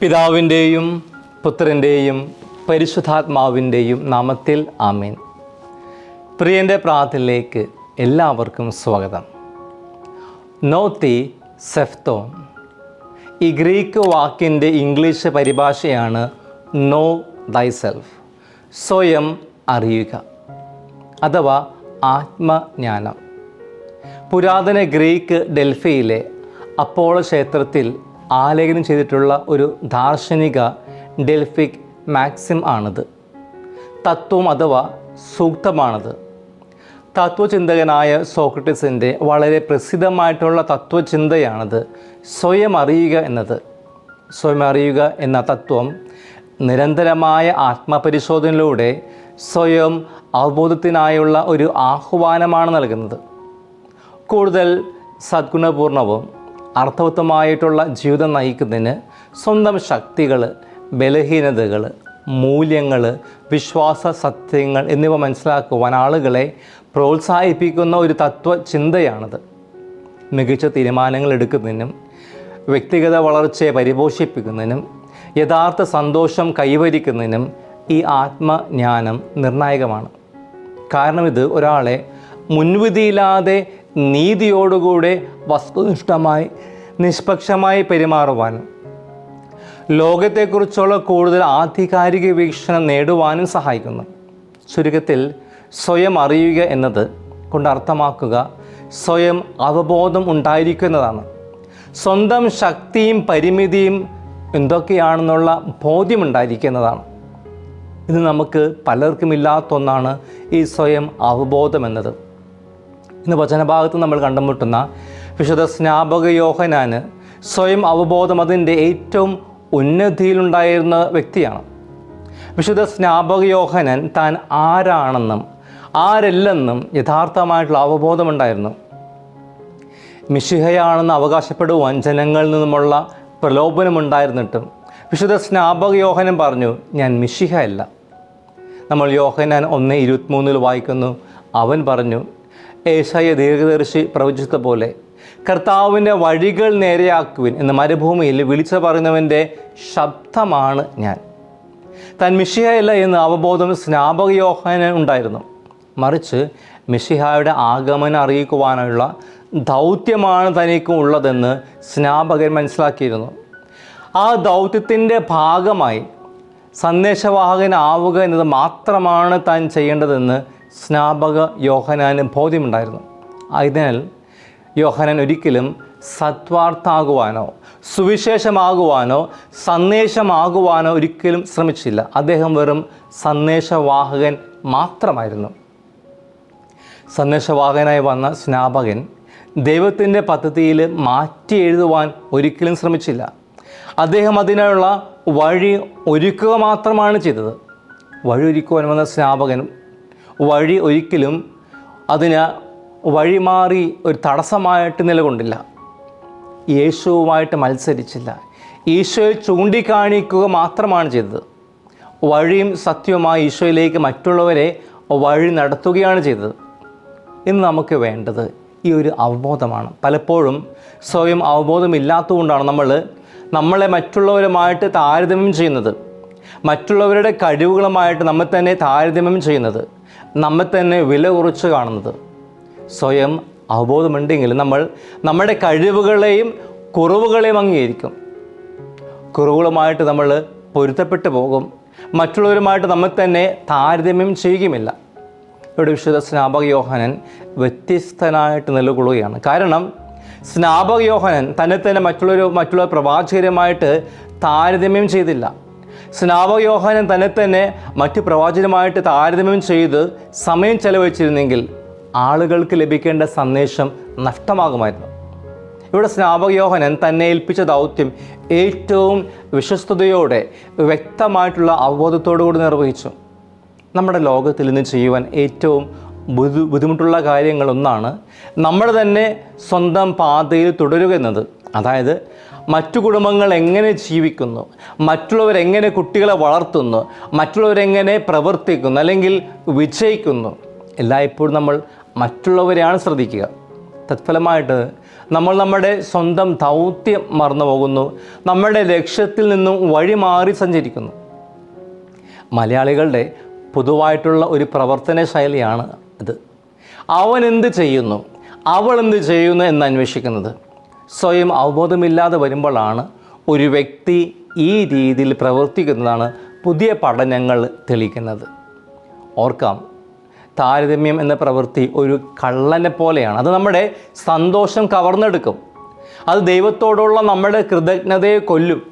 പിതാവിന്റെയും പുത്രന്റെയും പരിശുദ്ധാത്മാവിന്റെയും നാമത്തിൽ ആമീൻ. പ്രിയന്റെ പ്രാർത്ഥനയിലേക്ക് എല്ലാവർക്കും സ്വാഗതം. നോത്തി സെഫ്തോൺ ഈ ഗ്രീക്ക് വാക്കിന്റെ ഇംഗ്ലീഷ് പരിഭാഷയാണ് നോ ദൈസെൽഫ് സ്വയം അറിയുക അഥവാ ആത്മജ്ഞാനം. പുരാതന ഗ്രീക്ക് ഡൽഹിയിലെ അപ്പോളോ ക്ഷേത്രത്തിൽ ആലേഖനം ചെയ്തിട്ടുള്ള ഒരു ദാർശനിക ഡെൽഫിക് മാക്സിം ആണിത്. തത്വം അഥവാ സൂക്തമാണത്. തത്വചിന്തകനായ സോക്രട്ടീസിന്റെ വളരെ പ്രസിദ്ധമായിട്ടുള്ള തത്വചിന്തയാണത് സ്വയം അറിയുക എന്നത്. സ്വയം അറിയുക എന്ന തത്വം നിരന്തരമായ ആത്മപരിശോധനയിലൂടെ സ്വയം അവബോധത്തിനായുള്ള ഒരു ആഹ്വാനമാണ് നൽകുന്നത്. കൂടുതൽ സദ്ഗുണപൂർണവും അർത്ഥവത്തമായിട്ടുള്ള ജീവിതം നയിക്കുന്നതിന് സ്വന്തം ശക്തികൾ ബലഹീനതകൾ മൂല്യങ്ങൾ വിശ്വാസ സത്യങ്ങൾ എന്നിവ മനസ്സിലാക്കുവാൻ ആളുകളെ പ്രോത്സാഹിപ്പിക്കുന്ന ഒരു തത്വചിന്തയാണത്. മികച്ച തീരുമാനങ്ങൾ എടുക്കുന്നതിനും വ്യക്തിഗത വളർച്ചയെ പരിപോഷിപ്പിക്കുന്നതിനും യഥാർത്ഥ സന്തോഷം കൈവരിക്കുന്നതിനും ഈ ആത്മജ്ഞാനം നിർണായകമാണ്. കാരണം ഇത് ഒരാളെ മുൻവിധിയില്ലാതെ നീതിയോടുകൂടെ വസ്തുനിഷ്ഠമായി നിഷ്പക്ഷമായി പെരുമാറുവാനും ലോകത്തെക്കുറിച്ചുള്ള കൂടുതൽ ആധികാരിക വീക്ഷണം നേടുവാനും സഹായിക്കുന്നു. ചുരുക്കത്തിൽ സ്വയം അറിയുക എന്നത് കൊണ്ട് അർത്ഥമാക്കുക സ്വയം അവബോധം ഉണ്ടായിരിക്കുന്നതാണ്. സ്വന്തം ശക്തിയും പരിമിതിയും എന്തൊക്കെയാണെന്നുള്ള ബോധ്യമുണ്ടായിരിക്കുന്നതാണ് ഇത് നമുക്ക് പലർക്കും ഇല്ലാത്ത ഒന്നാണ് ഈ സ്വയം അവബോധം എന്നത്. ഇന്ന് വചനഭാഗത്ത് നമ്മൾ കണ്ടുമുട്ടുന്ന വിശുദ്ധ സ്നാപക യോഹനാന് സ്വയം അവബോധം അതിന്റെ ഏറ്റവും ഉന്നതിയിലുണ്ടായിരുന്ന വ്യക്തിയാണ്. വിശുദ്ധ സ്നാപക യോഹനൻ താൻ ആരാണെന്നും ആരല്ലെന്നും യഥാർത്ഥമായിട്ടുള്ള അവബോധമുണ്ടായിരുന്നു. മിശിഹയാണെന്ന് അവകാശപ്പെടുവാൻ ജനങ്ങളിൽ നിന്നുമുള്ള പ്രലോഭനമുണ്ടായിരുന്നിട്ടും വിശുദ്ധ സ്നാപക യോഹനൻ പറഞ്ഞു ഞാൻ മിശിഹയല്ല. നമ്മൾ യോഹനാൻ ഒന്ന് ഇരുപത്തിമൂന്നിൽ വായിക്കുന്നു. അവൻ പറഞ്ഞു ഏശായ ദീർഘദർശി പ്രവചിച്ചത് പോലെ കർത്താവിന്റെ വഴികൾ നേരെയാക്കുവിൻ എന്ന മരുഭൂമിയിൽ വിളിച്ചു പറയുന്നവന്റെ ശബ്ദമാണ് ഞാൻ. താൻ മിഷിഹയല്ല എന്ന അവബോധം സ്നാപക യോഹന ഉണ്ടായിരുന്നു. മറിച്ച് മിഷിഹായുടെ ആഗമനം അറിയിക്കുവാനുള്ള ദൗത്യമാണ് തനിക്ക് ഉള്ളതെന്ന് സ്നാപകൻ മനസ്സിലാക്കിയിരുന്നു. ആ ദൗത്യത്തിന്റെ ഭാഗമായി സന്ദേശവാഹകനാവുക എന്നത് മാത്രമാണ് താൻ ചെയ്യേണ്ടതെന്ന് സ്നാപക യോഹനാന് ബോധ്യമുണ്ടായിരുന്നു. അതിനാൽ യോഹനാൻ ഒരിക്കലും സത്വാർത്ഥാകുവാനോ സുവിശേഷമാകുവാനോ സന്ദേശമാകുവാനോ ഒരിക്കലും ശ്രമിച്ചില്ല. അദ്ദേഹം വെറും സന്ദേശവാഹകൻ മാത്രമായിരുന്നു. സന്ദേശവാഹകനായി വന്ന സ്നാപകൻ ദൈവത്തിന്റെ പദ്ധതിയിൽ മാറ്റി എഴുതുവാൻ ഒരിക്കലും ശ്രമിച്ചില്ല. അദ്ദേഹം അതിനുള്ള വഴി ഒരുക്കുക മാത്രമാണ് ചെയ്തത്. വഴി ഒരുക്കുവാൻ വന്ന സ്നാപകൻ വഴി ഒരിക്കലും അതിന് വഴിമാറി ഒരു തടസ്സമായിട്ട് നിലകൊണ്ടില്ല. യേശുവുമായിട്ട് മത്സരിച്ചില്ല. ഈശോയെ ചൂണ്ടിക്കാണിക്കുക മാത്രമാണ് ചെയ്തത്. വഴിയും സത്യവുമായി ഈശോയിലേക്ക് മറ്റുള്ളവരെ വഴി നടത്തുകയാണ് ചെയ്തത്. ഇന്ന് നമുക്ക് വേണ്ടത് ഈ ഒരു അവബോധമാണ്. പലപ്പോഴും സ്വയം അവബോധമില്ലാത്തതുകൊണ്ടാണ് നമ്മൾ നമ്മളെ മറ്റുള്ളവരുമായിട്ട് താരതമ്യം ചെയ്യുന്നത്. മറ്റുള്ളവരുടെ കഴിവുകളുമായിട്ട് നമ്മൾ തന്നെ താരതമ്യം ചെയ്യുന്നത്. നമ്മെ തന്നെ വില കുറച്ച് കാണുന്നത്. സ്വയം അവബോധമുണ്ടെങ്കിൽ നമ്മൾ നമ്മുടെ കഴിവുകളെയും കുറവുകളെയും അംഗീകരിക്കും. കുറവുകളുമായിട്ട് നമ്മൾ പൊരുത്തപ്പെട്ടു പോകും. മറ്റുള്ളവരുമായിട്ട് നമ്മെ തന്നെ താരതമ്യം ചെയ്യുകയുമില്ല. ഇവിടെ വിശുദ്ധ സ്നാപക യോഹനൻ വ്യത്യസ്തനായിട്ട് നിലകൊള്ളുകയാണ്. കാരണം സ്നാപക യോഹനൻ തന്നെ തന്നെ മറ്റുള്ളവർ മറ്റുള്ള പ്രവാചകരുമായിട്ട് താരതമ്യം ചെയ്തില്ല. സ്നാപക യോഹനൻ തന്നെ തന്നെ മറ്റ് പ്രവാചകരുമായിട്ട് താരതമ്യം ചെയ്ത് സമയം ചെലവഴിച്ചിരുന്നെങ്കിൽ ആളുകൾക്ക് ലഭിക്കേണ്ട സന്ദേശം നഷ്ടമാകുമായിരുന്നു. ഇവിടെ സ്നാപക യോഹനൻ തന്നെ ഏൽപ്പിച്ച ദൗത്യം ഏറ്റവും വിശ്വസ്തയോടെ വ്യക്തമായിട്ടുള്ള അവബോധത്തോടു കൂടി നിർവഹിച്ചു. നമ്മുടെ ലോകത്തിൽ ഇന്ന് ചെയ്യുവാൻ ഏറ്റവും ബുദ്ധി ബുദ്ധിമുട്ടുള്ള കാര്യങ്ങളൊന്നാണ് നമ്മൾ തന്നെ സ്വന്തം പാതയിൽ തുടരുക എന്നത്. അതായത് മറ്റു കുടുംബങ്ങൾ എങ്ങനെ ജീവിക്കുന്നു? മറ്റുള്ളവരെങ്ങനെ കുട്ടികളെ വളർത്തുന്നു? മറ്റുള്ളവരെങ്ങനെ പ്രവർത്തിക്കുന്നു? അല്ലെങ്കിൽ വിജയിക്കുന്നു? എല്ലായ്പ്പോഴും നമ്മൾ മറ്റുള്ളവരെയാണ് ശ്രദ്ധിക്കുക. തത്ഫലമായിട്ട് നമ്മൾ നമ്മുടെ സ്വന്തം ദൗത്യം മറന്നു പോകുന്നു. നമ്മുടെ ലക്ഷ്യത്തിൽ നിന്നും വഴി മാറി സഞ്ചരിക്കുന്നു. മലയാളികളുടെ പൊതുവായിട്ടുള്ള ഒരു പ്രവർത്തന ശൈലിയാണ് ഇത് അവൻ എന്ത് ചെയ്യുന്നു? അവൾ എന്ത് ചെയ്യുന്നു എന്ന് അന്വേഷിക്കുന്നത്. സ്വയം അവബോധമില്ലാതെ വരുമ്പോഴാണ് ഒരു വ്യക്തി ഈ രീതിയിൽ പ്രവർത്തിക്കുന്നതാണ് പുതിയ പഠനങ്ങൾ തെളിയിക്കുന്നത്. ഓർക്കാം താരതമ്യം എന്ന പ്രവൃത്തി ഒരു കള്ളനെ പോലെയാണ്. അത് നമ്മുടെ സന്തോഷം കവർന്നെടുക്കും. അത് ദൈവത്തോടുള്ള നമ്മുടെ കൃതജ്ഞതയെ കൊല്ലും.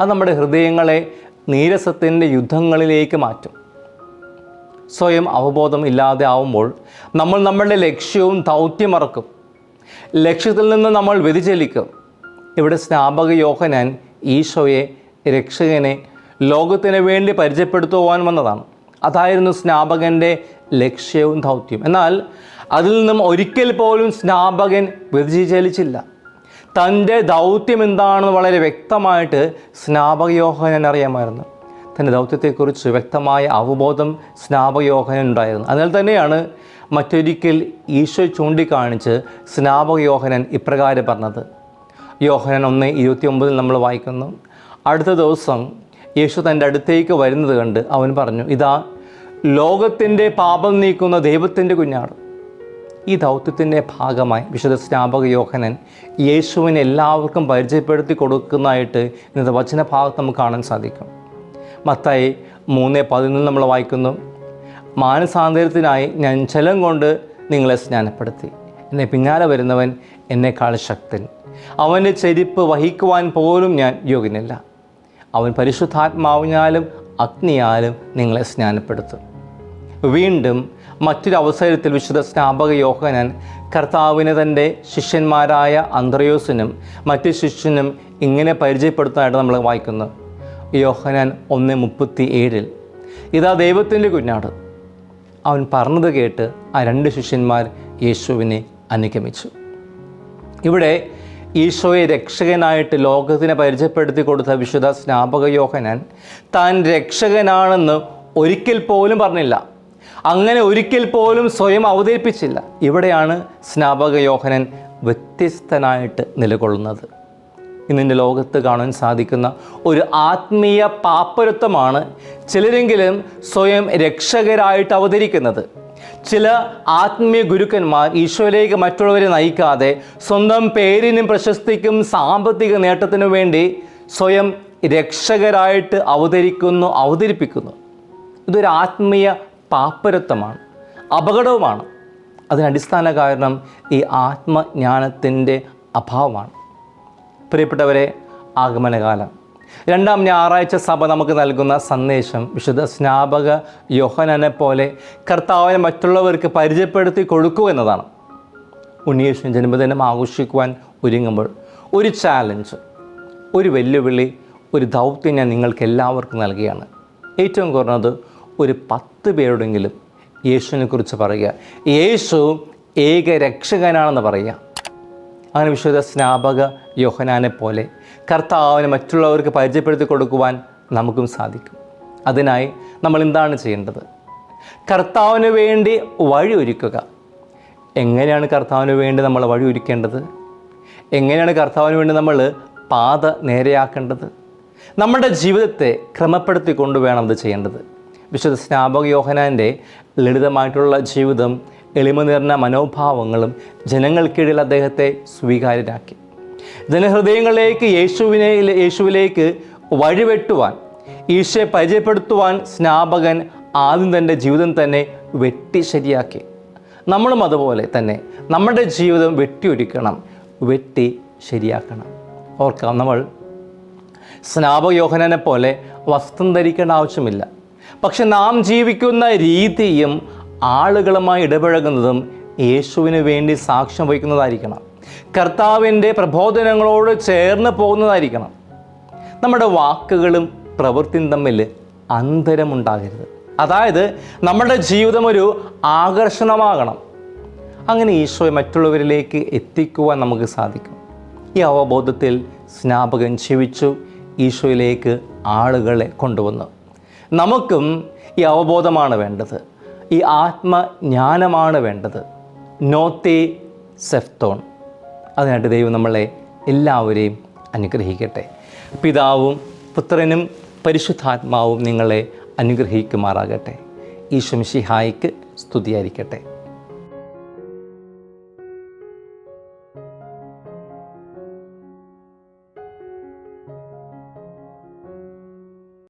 അത് നമ്മുടെ ഹൃദയങ്ങളെ നീരസത്തിന്റെ യുദ്ധങ്ങളിലേക്ക് മാറ്റും. സ്വയം അവബോധം ഇല്ലാതെ ആവുമ്പോൾ നമ്മൾ നമ്മളുടെ ലക്ഷ്യവും ദൗത്യം മറക്കും. ലക്ഷ്യത്തിൽ നിന്ന് നമ്മൾ വ്യതിചലിക്കും. ഇവിടെ സ്നാപക യോഹനാൻ ഈശോയെ രക്ഷകനെ ലോകത്തിന് വേണ്ടി പരിചയപ്പെടുത്തുവാൻ വന്നതാണ്. അതായിരുന്നു സ്നാപകന്റെ ലക്ഷ്യവും ദൗത്യം. എന്നാൽ അതിൽ നിന്നും ഒരിക്കൽ പോലും സ്നാപകൻ വ്യതിചലിച്ചില്ല. തന്റെ ദൗത്യം എന്താണെന്ന് വളരെ വ്യക്തമായിട്ട് സ്നാപക യോഹനൻ അറിയാമായിരുന്നു. തന്റെ ദൗത്യത്തെക്കുറിച്ച് വ്യക്തമായ അവബോധം സ്നാപകയോഹനൻ ഉണ്ടായിരുന്നു. അതിനാൽ തന്നെയാണ് മറ്റൊരിക്കൽ ഈശോ ചൂണ്ടിക്കാണിച്ച് സ്നാപക യോഹനൻ ഇപ്രകാരം പറഞ്ഞത്. യോഹനൻ ഒന്ന് ഇരുപത്തി ഒമ്പതിൽ നമ്മൾ വായിക്കുന്നു. അടുത്ത ദിവസം യേശു തന്റെ അടുത്തേക്ക് വരുന്നത് കണ്ട് അവൻ പറഞ്ഞു ഇതാ ലോകത്തിന്റെ പാപം നീക്കുന്ന ദൈവത്തിന്റെ കുഞ്ഞാണ്. ഈ ദൗത്യത്തിന്റെ ഭാഗമായി വിശുദ്ധ സ്നാപക യോഹനൻ യേശുവിനെ എല്ലാവർക്കും പരിചയപ്പെടുത്തി കൊടുക്കുന്നതായിട്ട് ഇന്നത്തെ വചനഭാഗത്ത് നമുക്ക് കാണാൻ സാധിക്കും. മത്തായി മൂന്ന് പതിനൊന്ന് നമ്മൾ വായിക്കുന്നു. മാനസാന്തരത്തിനായി ഞാൻ ജലം കൊണ്ട് നിങ്ങളെ സ്നാനപ്പെടുത്തി. എന്നെ പിന്നാലെ വരുന്നവൻ എന്നെക്കാൾ ശക്തൻ. അവന്റെ ചെരിപ്പ് വഹിക്കുവാൻ പോലും ഞാൻ യോഗ്യനല്ല. അവൻ പരിശുദ്ധാത്മാവിനാലും അഗ്നിയാലും നിങ്ങളെ സ്നാനപ്പെടുത്തും. വീണ്ടും മറ്റൊരു അവസരത്തിൽ വിശുദ്ധ സ്നാപക യോഹനാൻ കർത്താവിനെ തന്റെ ശിഷ്യന്മാരായ അന്ത്രയോസിനും മറ്റു ശിഷ്യനും ഇങ്ങനെ പരിചയപ്പെടുത്താനായിട്ട് നമ്മൾ വായിക്കുന്നു. യോഹനാൻ ഒന്ന് മുപ്പത്തി ഏഴിൽ ഇതാ ദൈവത്തിന്റെ കുഞ്ഞാട്. അവൻ പറഞ്ഞത് കേട്ട് ആ രണ്ട് ശിഷ്യന്മാർ യേശുവിനെ അനുഗമിച്ചു. ഇവിടെ ഈശോയെ രക്ഷകനായിട്ട് ലോകത്തിനെ പരിചയപ്പെടുത്തി കൊടുത്ത വിശുദ്ധ സ്നാപക യോഹനാൻ താൻ രക്ഷകനാണെന്ന് ഒരിക്കൽ പോലും പറഞ്ഞില്ല. അങ്ങനെ ഒരിക്കൽ പോലും സ്വയം അവതരിപ്പിച്ചില്ല. ഇവിടെയാണ് സ്നാപക യോഹനൻ വ്യത്യസ്തനായിട്ട് നിലകൊള്ളുന്നത്. ഇന്നിന്റെ ലോകത്ത് കാണാൻ സാധിക്കുന്ന ഒരു ആത്മീയ പാപ്പരത്വമാണ് ചിലരെങ്കിലും സ്വയം രക്ഷകരായിട്ട് അവതരിക്കുന്നത്. ചില ആത്മീയ ഗുരുക്കന്മാർ ഈശോയിലേക്ക് മറ്റുള്ളവരെ നയിക്കാതെ സ്വന്തം പേരിനും പ്രശസ്തിക്കും സാമ്പത്തിക നേട്ടത്തിനു വേണ്ടി സ്വയം രക്ഷകരായിട്ട് അവതരിക്കുന്നു അവതരിപ്പിക്കുന്നു. ഇതൊരു ആത്മീയ പാപ്പരത്വമാണ് അപകടവുമാണ്. അതിനടിസ്ഥാന കാരണം ഈ ആത്മജ്ഞാനത്തിന്റെ അഭാവമാണ്. പ്രിയപ്പെട്ടവരെ ആഗമനകാലം. രണ്ടാം ഞായറാഴ്ച സഭ നമുക്ക് നൽകുന്ന സന്ദേശം വിശുദ്ധ സ്നാപക യോഹനനെ പോലെ കർത്താവിനെ മറ്റുള്ളവർക്ക് പരിചയപ്പെടുത്തി കൊടുക്കൂ എന്നതാണ്. ഉണ്ണിയേശുവിൻ ജന്മദിനം ആഘോഷിക്കുവാൻ ഒരുങ്ങുമ്പോൾ ഒരു ചാലഞ്ച് ഒരു വെല്ലുവിളി ഒരു ദൗത്യം ഞാൻ നിങ്ങൾക്ക് എല്ലാവർക്കും നൽകുകയാണ്. ഏറ്റവും കുറഞ്ഞത് ഒരു പത്ത് പേരോടെങ്കിലും യേശുവിനെ കുറിച്ച് പറയുക. യേശു ഏക രക്ഷകനാണെന്ന് പറയുക. അങ്ങനെ വിശുദ്ധ സ്നാപക യോഹനാനെ പോലെ കർത്താവിനെ മറ്റുള്ളവർക്ക് പരിചയപ്പെടുത്തി കൊടുക്കുവാൻ നമുക്കും സാധിക്കും. അതിനായി നമ്മൾ എന്താണ് ചെയ്യേണ്ടത്? കർത്താവിന് വേണ്ടി വഴി ഒരുക്കുക. എങ്ങനെയാണ് കർത്താവിന് വേണ്ടി നമ്മൾ വഴി ഒരുക്കേണ്ടത്? എങ്ങനെയാണ് കർത്താവിന് വേണ്ടി നമ്മൾ പാത നേരെയാക്കേണ്ടത്? നമ്മുടെ ജീവിതത്തെ ക്രമപ്പെടുത്തി കൊണ്ടുവേണം അത് ചെയ്യേണ്ടത്. വിശുദ്ധ സ്നാപക യോഹനാന്റെ ലളിതമായിട്ടുള്ള ജീവിതം എളിമ നിറഞ്ഞ മനോഭാവങ്ങളും ജനങ്ങൾക്കിടയിൽ അദ്ദേഹത്തെ സ്വീകാര്യരാക്കി. ജനഹൃദയങ്ങളിലേക്ക് യേശുവിനെ യേശുവിലേക്ക് വഴിവെട്ടുവാൻ ഈശോയെ പരിചയപ്പെടുത്തുവാൻ സ്നാപകൻ ആദ്യം തന്റെ ജീവിതം തന്നെ വെട്ടി ശരിയാക്കി. നമ്മളും അതുപോലെ തന്നെ നമ്മുടെ ജീവിതം വെട്ടിയൊരുക്കണം വെട്ടി ശരിയാക്കണം. ഓർക്കാം നമ്മൾ സ്നാപകയോഹനനെ പോലെ വസ്ത്രം ധരിക്കേണ്ട ആവശ്യമില്ല. പക്ഷെ നാം ജീവിക്കുന്ന രീതിയും ആളുകളുമായി ഇടപഴകുന്നതും യേശുവിന് വേണ്ടി സാക്ഷ്യം വഹിക്കുന്നതായിരിക്കണം. കർത്താവിന്റെ പ്രബോധനങ്ങളോട് ചേർന്ന് പോകുന്നതായിരിക്കണം. നമ്മുടെ വാക്കുകളും പ്രവൃത്തിയും തമ്മിൽ അന്തരമുണ്ടാകരുത്. അതായത് നമ്മുടെ ജീവിതം ഒരു ആകർഷണമാകണം. അങ്ങനെ ഈശോയെ മറ്റുള്ളവരിലേക്ക് എത്തിക്കുവാൻ നമുക്ക് സാധിക്കും. ഈ അവബോധത്തിൽ സ്നാപകൻ ജീവിച്ചു ഈശോയിലേക്ക് ആളുകളെ കൊണ്ടുവന്നു. നമുക്കും ഈ അവബോധമാണ് വേണ്ടത്. ഈ ആത്മജ്ഞാനമാണ് വേണ്ടത്. നോത്തേ സെഫ്തോൺ. അതിനായിട്ട് ദൈവം നമ്മളെ എല്ലാവരെയും അനുഗ്രഹിക്കട്ടെ. പിതാവും പുത്രനും പരിശുദ്ധാത്മാവും നിങ്ങളെ അനുഗ്രഹിക്കുമാറാകട്ടെ. ഈശ്വം ഷിഹായിക്ക് സ്തുതിയായിരിക്കട്ടെ.